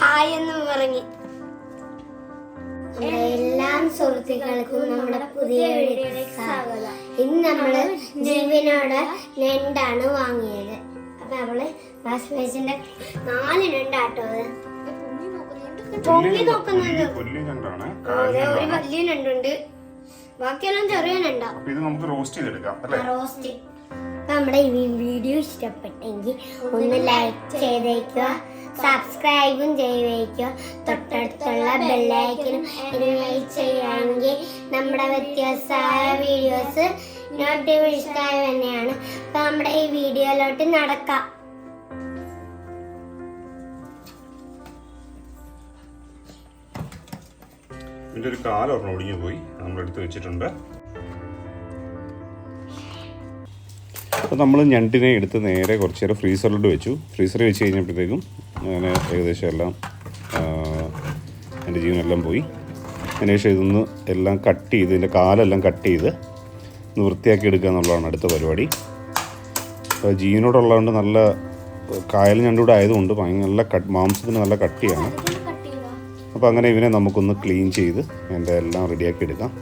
Hi എന്ന് പറഞ്ഞു. എല്ലാം സുഹൃത്തുക്കൾക്കും നമ്മുടെ പുതിയ സ്വാഗതം. ഇന്ന് നമ്മൾ ജീവനോട് നെണ്ടാണ് വാങ്ങിയത്. അപ്പൊ നമ്മൾ വാസ്മേസിന്റെ നാല് നെണ്ടാട്ടോ അത്. പൊങ്ങി നോക്കുന്നത് അതെ, ഒരു വലിയ നെണ്ടുണ്ട് ബാക്കിയെല്ലാം ചെറിയ നെണ്ടാ റോസ്റ്റ് നമ്മുടെ ഈ വീഡിയോ ഇഷ്ടപ്പെട്ടെങ്കിൽ ഒന്ന് ലൈക്ക് ചെയ്തേക്കുക സബ്സ്ക്രൈബും ചെയ്തേക്കുക. തൊട്ടടുത്തുള്ള ബെല്ലൈക്കനും എനേബിൾ ചെയ്യുകയാണെങ്കിൽ നമ്മുടെ വ്യത്യസ്തമായ വീഡിയോസ് നോട്ടിഫിക്കേഷനായി തന്നെയാണ്. അപ്പൊ നമ്മുടെ ഈ വീഡിയോയിലോട്ട് നടക്കാം. ഇതിന്റെ ഒരു കാലം ഒരെണ്ണം ഒടിഞ്ഞു പോയി. നമ്മൾ എടുത്ത് വെച്ചിട്ടുണ്ട്. അപ്പോൾ നമ്മൾ ഞണ്ടിനെ എടുത്ത് നേരെ കുറച്ച് നേരം ഫ്രീസറിലോട്ട് വെച്ചു. ഫ്രീസറിൽ വെച്ച് കഴിഞ്ഞപ്പോഴത്തേക്കും അങ്ങനെ ഏകദേശം എല്ലാം എന്റെ ജീവനെല്ലാം പോയി. അതിനുശേഷം ഇതൊന്ന് എല്ലാം കട്ട് ചെയ്ത് ഇതിന്റെ കാലെല്ലാം കട്ട് ചെയ്ത് ഒന്ന് വൃത്തിയാക്കി എടുക്കുക എന്നുള്ളതാണ് അടുത്ത പരിപാടി. അപ്പോൾ ജീവനോടുള്ളതുകൊണ്ട് നല്ല കായൽ ഞണ്ടൂടെ ആയതുകൊണ്ട് നല്ല കട്ട് മാംസത്തിന് നല്ല കട്ടിയാണ്. അപ്പോൾ അങ്ങനെ ഇവനെ നമുക്കൊന്ന് ക്ലീൻ ചെയ്ത് എന്റെ എല്ലാം റെഡിയാക്കി എടുക്കാം.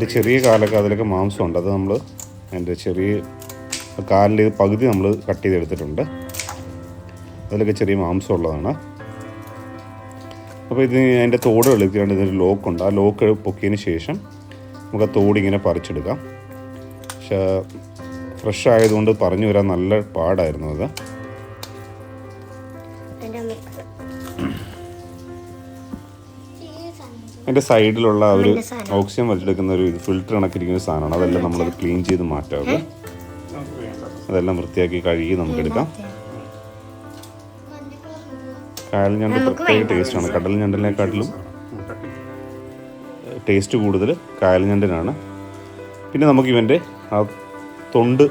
എന്റെ ചെറിയ കാലൊക്കെ അതിലൊക്കെ മാംസമുണ്ട്. അത് നമ്മൾ അതിന്റെ ചെറിയ കാലിൽ പകുതി നമ്മൾ കട്ട് ചെയ്തെടുത്തിട്ടുണ്ട്. അതിലൊക്കെ ചെറിയ മാംസം ഉള്ളതാണ് അപ്പോൾ ഇത് അതിന്റെ തോട് കളിക്കാണ്ട് ഇതിന്റെ ലോക്കുണ്ട് ആ ലോക്ക് പൊക്കിയതിന് ശേഷം നമുക്ക് ആ തോടിങ്ങനെ പറിച്ചെടുക്കാം. പക്ഷേ ഫ്രഷ് ആയതുകൊണ്ട് പറഞ്ഞു വരാൻ നല്ല പാടായിരുന്നു അത്. അതിന്റെ സൈഡിലുള്ള ഒരു ഓക്സിജൻ വലിച്ചെടുക്കുന്ന ഒരു ഫിൽറ്റർ കണക്കിരിക്കുന്ന ഒരു സാധനമാണ്. അതെല്ലാം നമ്മളത് ക്ലീൻ ചെയ്ത് മാറ്റാവുക അതെല്ലാം വൃത്തിയാക്കി കഴുകി നമുക്ക് എടുക്കാം. കായൽ ഞണ്ട് പ്രത്യേക ടേസ്റ്റാണ് കടൽ ഞണ്ടിനെക്കാട്ടിലും ടേസ്റ്റ് കൂടുതൽ കായൽ ഞണ്ടിനാണ് പിന്നെ നമുക്ക് ഇവന്റെ ആ തൊണ്ട്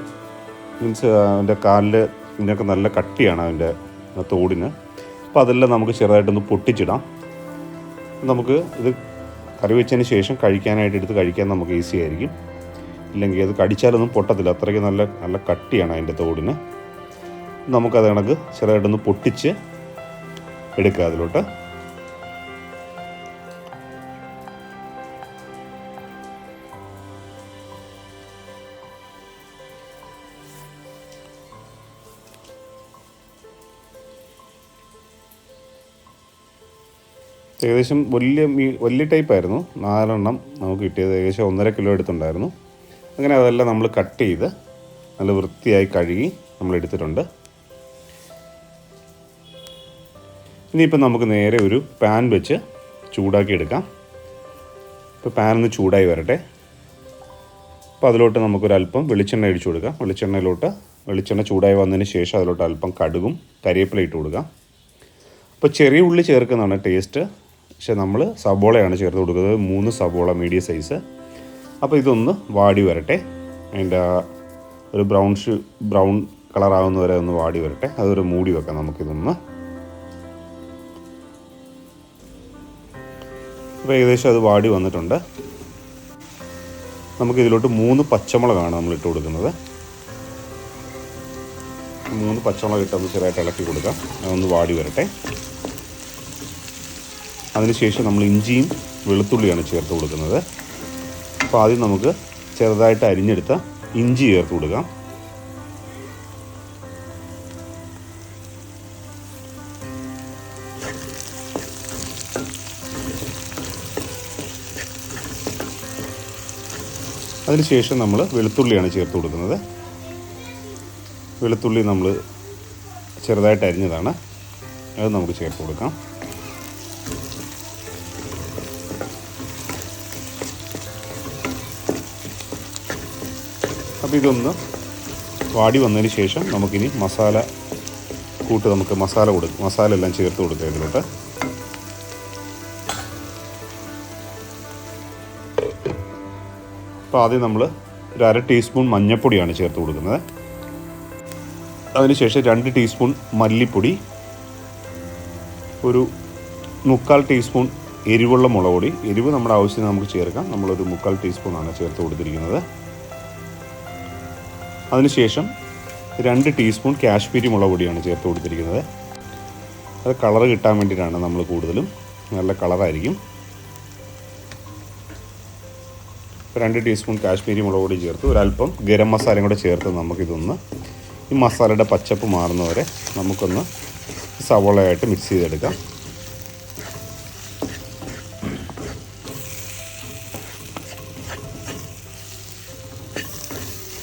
മീൻസ് അവന്റെ കാലിൽ ഇതിനൊക്കെ നല്ല കട്ടിയാണ് അവന്റെ തോടിന്. അപ്പോൾ അതെല്ലാം നമുക്ക് ചെറുതായിട്ടൊന്ന് പൊട്ടിച്ചിടാം. നമുക്ക് ഇത് കറി വെച്ചതിന് ശേഷം കഴിക്കാനായിട്ട് എടുത്ത് കഴിക്കാൻ നമുക്ക് ഈസി ആയിരിക്കും. ഇല്ലെങ്കിൽ അത് കടിച്ചാലൊന്നും പൊട്ടത്തില്ല. അത്രയ്ക്ക് നല്ല നല്ല കട്ടിയാണ് അതിന്റെ തോടിന്. നമുക്കത് കണക്ക് ചെറുതായിട്ടൊന്ന് പൊട്ടിച്ച് എടുക്കുക അതിലോട്ട്. ഏകദേശം വലിയ മീ വലിയ ടൈപ്പായിരുന്നു നാലെണ്ണം നമുക്ക് കിട്ടിയത് ഏകദേശം ഒന്നര കിലോ എടുത്തുണ്ടായിരുന്നു. അങ്ങനെ അതെല്ലാം നമ്മൾ കട്ട് ചെയ്ത് നല്ല വൃത്തിയായി കഴുകി നമ്മൾ എടുത്തിട്ടുണ്ട്. ഇനിയിപ്പോൾ നമുക്ക് നേരെ ഒരു പാൻ വെച്ച് ചൂടാക്കി എടുക്കാം. ഇപ്പോൾ പാൻ ഒന്ന് ചൂടായി വരട്ടെ. അപ്പോൾ അതിലോട്ട് നമുക്കൊരല്പം വെളിച്ചെണ്ണ അടിച്ചു കൊടുക്കാം. വെളിച്ചെണ്ണയിലോട്ട് വെളിച്ചെണ്ണ ചൂടായി വന്നതിന് ശേഷം അതിലോട്ട് അല്പം കടുകും കരിവേപ്പില ഇട്ട് കൊടുക്കാം. അപ്പോൾ ചെറിയ ഉള്ളി ചേർക്കുന്നതാണ് ടേസ്റ്റ് പക്ഷെ നമ്മൾ സബോളയാണ് ചേർത്ത് കൊടുക്കുന്നത്. മൂന്ന് സബോള മീഡിയം സൈസ് അപ്പോൾ ഇതൊന്ന് വാടി വരട്ടെ. അതിന്റെ ഒരു ബ്രൗൺ ബ്രൗൺ കളറാവുന്ന വരെ ഒന്ന് വാടി വരട്ടെ. അതൊരു മൂടി വെക്കാം നമുക്കിതൊന്ന്. അപ്പോൾ ഏകദേശം അത് വാടി വന്നിട്ടുണ്ട്. നമുക്കിതിലോട്ട് മൂന്ന് പച്ചമുളകാണ് നമ്മൾ ഇട്ട് കൊടുക്കുന്നത്. മൂന്ന് പച്ചമുളക് ഇട്ടൊന്ന് ചെറുതായിട്ട് ഇളക്കി കൊടുക്കാം. അതൊന്ന് വാടി വരട്ടെ. അതിനുശേഷം നമ്മൾ ഇഞ്ചിയും വെളുത്തുള്ളിയാണ് ചേർത്ത് കൊടുക്കുന്നത്. അപ്പോൾ ആദ്യം നമുക്ക് ചെറുതായിട്ട് അരിഞ്ഞെടുത്ത ഇഞ്ചി ചേർത്ത് കൊടുക്കാം. അതിനുശേഷം നമ്മൾ വെളുത്തുള്ളിയാണ് ചേർത്ത് കൊടുക്കുന്നത്. വെളുത്തുള്ളി നമ്മൾ ചെറുതായിട്ട് അരിഞ്ഞതാണ്. അത് നമുക്ക് ചേർത്ത് കൊടുക്കാം. അപ്പോൾ ഇതൊന്ന് വാടി വന്നതിന് ശേഷം നമുക്കിനി മസാല കൂട്ട് നമുക്ക് മസാല കൊടുക്കും മസാല എല്ലാം ചേർത്ത് കൊടുക്കുക ഇതിലോട്ട്. അപ്പോൾ ആദ്യം നമ്മൾ ഒരു അര ടീസ്പൂൺ മഞ്ഞൾപ്പൊടിയാണ് ചേർത്ത് കൊടുക്കുന്നത്. അതിനുശേഷം രണ്ട് ടീസ്പൂൺ മല്ലിപ്പൊടി ഒരു മുക്കാൽ ടീസ്പൂൺ എരിവുള്ള മുളക് പൊടി. എരിവ് നമ്മുടെ ആവശ്യത്തിന് നമുക്ക് ചേർക്കാം. നമ്മളൊരു മുക്കാൽ ടീസ്പൂണാണ് ചേർത്ത് കൊടുത്തിരിക്കുന്നത്. അതിനുശേഷം രണ്ട് ടീസ്പൂൺ കാശ്മീരി മുളക് പൊടിയാണ് ചേർത്ത് കൊടുത്തിരിക്കുന്നത്. അത് കളർ കിട്ടാൻ വേണ്ടിയിട്ടാണ് നമ്മൾ കൂടുതലും നല്ല കളറായിരിക്കും. രണ്ട് ടീസ്പൂൺ കാശ്മീരി മുളക് പൊടി ചേർത്ത്. ഒരല്പം ഗരം മസാലയും കൂടെ ചേർത്ത് നമുക്കിതൊന്ന് ഈ മസാലയുടെ പച്ചപ്പ് മാറുന്നവരെ നമുക്കൊന്ന് സവോളയായിട്ട് മിക്സ് ചെയ്തെടുക്കാം.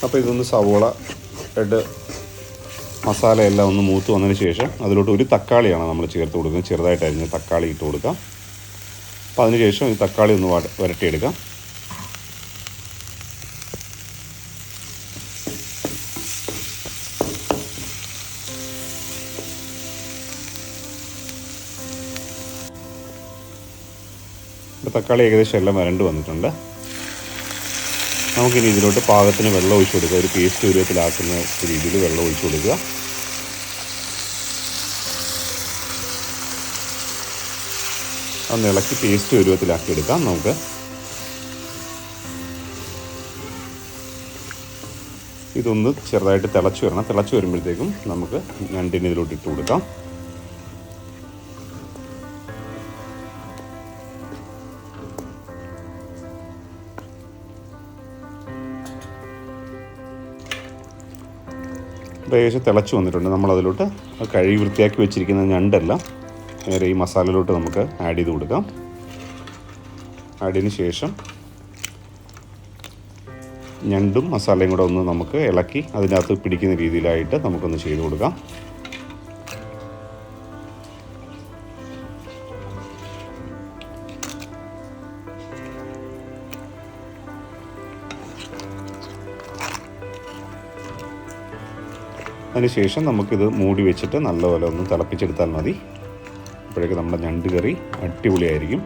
അപ്പോൾ ഇതൊന്ന് സവോള ഇട്ട് മസാലയെല്ലാം ഒന്ന് മൂത്ത് വന്നതിന് ശേഷം അതിലോട്ട് ഒരു തക്കാളിയാണ് നമ്മൾ ചേർത്ത് കൊടുക്കുന്നത്. ചെറുതായിട്ട് അരിഞ്ഞ് തക്കാളി ഇട്ട് കൊടുക്കാം. അപ്പോൾ അതിനുശേഷം ഈ തക്കാളി ഒന്ന് വര- വരട്ടിയെടുക്കാം. തക്കാളി ഏകദേശം എല്ലാം വരണ്ട് വന്നിട്ടുണ്ട്. നമുക്കിനി ഇതിലോട്ട് പാകത്തിന് വെള്ളം ഒഴിച്ചു കൊടുക്കുക. ഒരു പേസ്റ്റ് രൂപത്തിലാക്കുന്ന രീതിയിൽ വെള്ളം ഒഴിച്ചു കൊടുക്കുക. ഒന്ന് ഇളക്കി പേസ്റ്റ് ഉരുവത്തിലാക്കി എടുക്കാം. നമുക്ക് ഇതൊന്ന് ചെറുതായിട്ട് തിളച്ച് വരണം. തിളച്ച് വരുമ്പോഴത്തേക്കും നമുക്ക് ഞണ്ടിന് ഇതിലോട്ട് ഇട്ട് കൊടുക്കാം. ഏകദേശം തിളച്ച് വന്നിട്ടുണ്ട്. നമ്മളതിലോട്ട് കഴുകി വൃത്തിയാക്കി വെച്ചിരിക്കുന്ന ഞണ്ടെല്ലാം നേരെ ഈ മസാലയിലോട്ട് നമുക്ക് ആഡ് ചെയ്ത് കൊടുക്കാം. ആഡിന് ശേഷം ഞണ്ടും മസാലയും കൂടെ ഒന്ന് നമുക്ക് ഇളക്കി അതിനകത്ത് പിടിക്കുന്ന രീതിയിലായിട്ട് നമുക്കൊന്ന് ചെയ്ത് കൊടുക്കാം. അതിനുശേഷം നമുക്കിത് മൂടി വെച്ചിട്ട് നല്ലപോലെ ഒന്ന് തിളപ്പിച്ചെടുത്താൽ മതി. അപ്പോഴേക്ക് നമ്മുടെ ഞണ്ട് കറി അടിപൊളിയായിരിക്കും.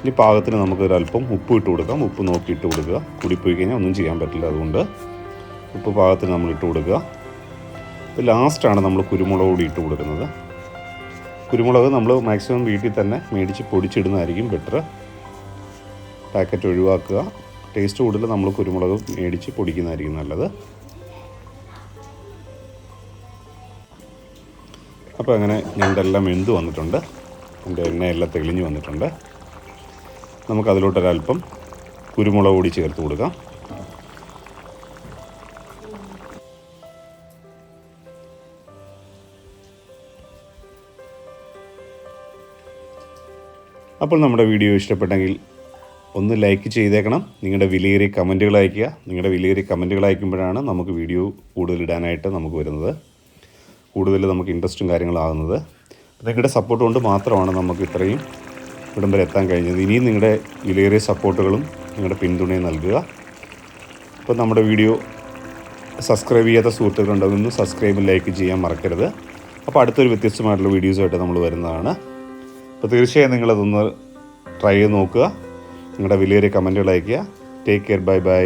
ഇനി പാകത്തിന് നമുക്ക് ഒരല്പം ഉപ്പ് ഇട്ട് കൊടുക്കാം. ഉപ്പ് നോക്കി ഇട്ട് കൊടുക്കുക. കൂടിപ്പോയി കഴിഞ്ഞാൽ ഒന്നും ചെയ്യാൻ പറ്റില്ല അതുകൊണ്ട്. ഉപ്പ് പാകത്തിന് നമ്മൾ ഇട്ട് കൊടുക്കുക. ഇപ്പോൾ ലാസ്റ്റാണ് നമ്മൾ കുരുമുളക് കൂടി ഇട്ട് കൊടുക്കുന്നത്. കുരുമുളക് നമ്മൾ മാക്സിമം വീട്ടിൽ തന്നെ മേടിച്ച് പൊടിച്ചിടുന്നതായിരിക്കും ബെറ്റർ പാക്കറ്റ് ഒഴിവാക്കുക. ടേസ്റ്റ് കൂടുതൽ നമ്മൾ കുരുമുളക് മേടിച്ച് പൊടിക്കുന്നതായിരിക്കും നല്ലത്. അപ്പോൾ അങ്ങനെ ഞണ്ടെല്ലാം വെന്ത് വന്നിട്ടുണ്ട്. എന്റെ എണ്ണയെല്ലാം തെളിഞ്ഞ് വന്നിട്ടുണ്ട്. നമുക്ക് അതിലോട്ടൊരല്പം കുരുമുളക് കൂടി ചേർത്ത് കൊടുക്കാം. അപ്പോൾ നമ്മുടെ വീഡിയോ ഇഷ്ടപ്പെട്ടെങ്കിൽ ഒന്ന് ലൈക്ക് ചെയ്തേക്കണം. നിങ്ങളുടെ വിലയേറിയ കമന്റുകൾ അയയ്ക്കുക. നിങ്ങളുടെ വിലയേറിയ കമന്റുകൾ അയക്കുമ്പോഴാണ് നമുക്ക് വീഡിയോ കൂടുതൽ ഇടാനായിട്ട് നമുക്ക് വരുന്നത്. കൂടുതൽ നമുക്ക് ഇൻട്രസ്റ്റും കാര്യങ്ങളാകുന്നത് നിങ്ങളുടെ സപ്പോർട്ട് കൊണ്ട് മാത്രമാണ് നമുക്ക് ഇത്രയും ഇവിടം വരെ എത്താൻ കഴിഞ്ഞത്. ഇനിയും നിങ്ങളുടെ വിലയേറിയ സപ്പോർട്ടുകളും നിങ്ങളുടെ പിന്തുണയും നൽകുക. അപ്പോൾ നമ്മുടെ വീഡിയോ സബ്സ്ക്രൈബ് ചെയ്യാത്ത സുഹൃത്തുക്കളുണ്ടെങ്കിൽ ഒന്ന് സബ്സ്ക്രൈബ് ലൈക്ക് ചെയ്യാൻ മറക്കരുത്. അപ്പോൾ അടുത്തൊരു വ്യത്യസ്തമായിട്ടുള്ള വീഡിയോസുമായിട്ട് നമ്മൾ വരുന്നതാണ്. അപ്പോൾ തീർച്ചയായും നിങ്ങളതൊന്ന് ട്രൈ ചെയ്ത് നോക്കുക. നിങ്ങളുടെ വലിയൊരു കമന്റുകൾ അയയ്ക്കുക. Take care bye bye